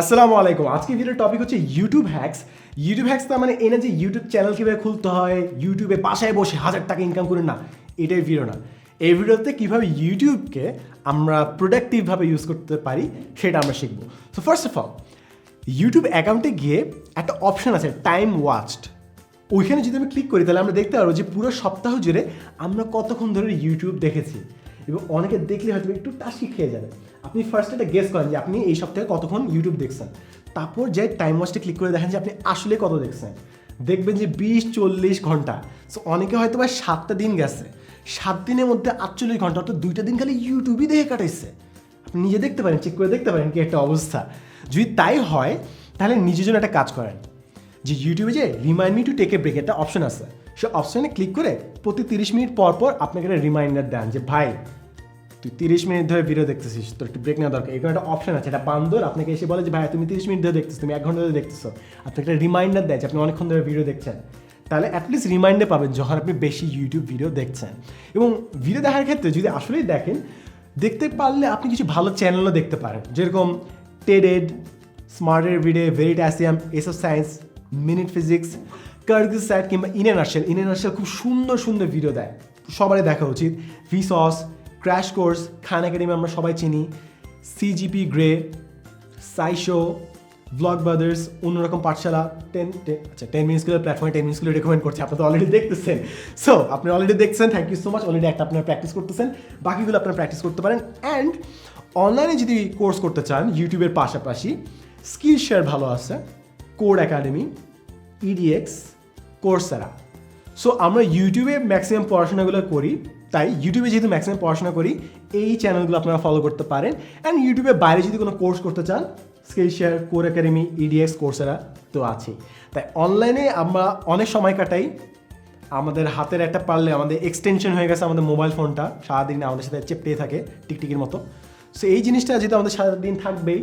আসসালামু আলাইকুম। আজকে ভিডিওর টপিক হচ্ছে ইউটিউব হ্যাক্স ইউটিউব হ্যাক্স তার মানে এই না যে ইউটিউব চ্যানেল কীভাবে খুলতে হয় ইউটিউবে বাসায় বসে হাজার টাকা ইনকাম করে না, এটাই ভিডিও না। এই ভিডিওতে কীভাবে ইউটিউবকে আমরা প্রোডাক্টিভভাবে ইউজ করতে পারি, সেটা আমরা শিখব। তো ফার্স্ট অফ অল ইউটিউব অ্যাকাউন্টে গিয়ে একটা অপশন আছে টাইম ওয়াচড ওইখানে যদি আমি ক্লিক করি, তাহলে আমরা দেখতে পারব যে পুরো সপ্তাহ জুড়ে আমরা কতক্ষণ ধরে ইউটিউব দেখেছি। এবং অনেকে দেখলে হয়তো একটু টাসি খেয়ে যাবে। আপনি ফার্স্ট একটা গেস করেন যে আপনি এই সপ্তাহে কতক্ষণ ইউটিউব দেখছেন। তারপর যে টাইম ওয়াচটা ক্লিক করে দেখেন যে আপনি আসলে কত দেখছেন। দেখবেন যে বিশ, চল্লিশ ঘণ্টা। সো অনেকে হয়তো বা সাতটা দিন গেছে। সাত দিনের মধ্যে আটচল্লিশ ঘণ্টা অর্থাৎ দুইটা দিন খালি ইউটিউবই দেখে কাটাইছে। আপনি নিজে দেখতে পারেন চেক করে দেখতে পারেন কি একটা অবস্থা। যদি তাই হয়, তাহলে নিজের জন্য একটা কাজ করেন। যে ইউটিউবে যে remind me to take a break একটা অপশন আছে। সে অপশনে ক্লিক করে প্রতি তিরিশ মিনিট পর পর আপনাকে একটা রিমাইন্ডার দেন যে, ভাই, তুই তিরিশ মিনিট ধরে ভিডিও দেখতেছিস, তোর একটু ব্রেক নেওয়া দরকার। এখানে একটা অপশন আছে। এটা বান্দর আপনাকে এসে বলে যে, ভাই, তুমি তিরিশ মিনিট ধরে দেখতেছো, তুমি এক ঘণ্টা ধরে দেখতেছো। আপনাকে একটা রিমাইন্ডার দেয় যে, আপনি অনেকক্ষণ ধরে ভিডিও দেখছেন। তাহলে অ্যাটলিস্ট রিমাইন্ডার পাবেন যখন আপনি বেশি ইউটিউব ভিডিও দেখছেন। এবং ভিডিও দেখার ক্ষেত্রে যদি আসলেই দেখেন, দেখতে পারলে আপনি কিছু ভালো চ্যানেলও দেখতে পারেন। যেরকম টেডেড স্মার্টের ভিডিও ভেরিটাসিয়াম এসব science minute physics Kurzgesagt কিংবা ইনে নার্সেল খুব সুন্দর সুন্দর ভিডিও দেয়। সবারই দেখা উচিত। Vsauce crash course Khan Academy আমরা সবাই চিনি। CGP Grey SciShow vlog brothers Onnorokom Pathshala ten ten আচ্ছা টেন মিনিট স্কুলের প্ল্যাটফর্মে টেন মিনিট স্কুলে রেকমেন্ড করছে আপনি তো অলরেডি দেখতেছেন। সো আপনি অলরেডি দেখছেন thank you so much already একটা আপনারা প্র্যাকটিস করতেছেন, বাকিগুলো আপনারা প্র্যাকটিস করতে পারেন। অ্যান্ড অনলাইনে যদি কোর্স করতে চান ইউটিউবের পাশাপাশি স্কিল শেয়ার ভালো আছে। Codecademy edX Coursera so আমরা ইউটিউবে ম্যাক্সিমাম পড়াশোনাগুলো করি। তাই ইউটিউবে যেহেতু ম্যাক্সিমাম পড়াশোনা করি, এই চ্যানেলগুলো আপনারা ফলো করতে পারেন। অ্যান্ড ইউটিউবে বাইরে যদি কোনো কোর্স করতে চান Skillshare Codecademy edX Coursera তো আছেই তাই অনলাইনে আমরা অনেক সময় কাটাই। আমাদের হাতের একটা পারলে আমাদের এক্সটেনশন হয়ে গেছে আমাদের মোবাইল ফোনটা সারাদিন আমাদের সাথে চেপটেই থাকে, টিকটিকির মতো। সো এই জিনিসটা যেহেতু আমাদের সারাদিন থাকবেই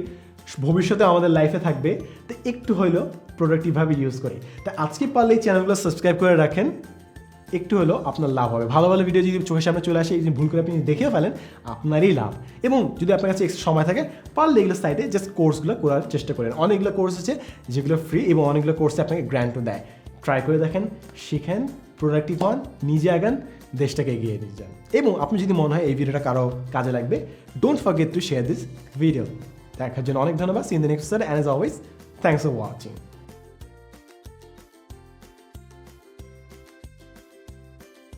ভবিষ্যতে আমাদের লাইফে থাকবে, তো একটু হলেও প্রোডাক্টিভভাবে ইউজ করি। তা আজকে পারলে এই চ্যানেলগুলো সাবস্ক্রাইব করে রাখেন, একটু হলেও আপনার লাভ হবে। ভালো ভালো ভিডিও যদি চোখের সামনে চলে আসে ভুল করে আপনি দেখেও ফেলেন, আপনারই লাভ। এবং যদি আপনার কাছে extra সময় থাকে, পারলে এগুলো সাইডে জাস্ট কোর্সগুলো করার চেষ্টা করেন। অনেকগুলো কোর্স আছে যেগুলো ফ্রি এবং অনেকগুলো কোর্সে আপনাকে গ্র্যান্টও দেয়। ট্রাই করে দেখেন, শিখেন প্রোডাক্টিভ হন, নিজে আগান, দেশটাকে এগিয়ে নিয়ে যান। এবং আপনি যদি মনে হয় এই ভিডিওটা কারও কাজে লাগবে don't forget to share this video দেখার জন্য অনেক ধন্যবাদ। Seen the next sir and as always thanks for watching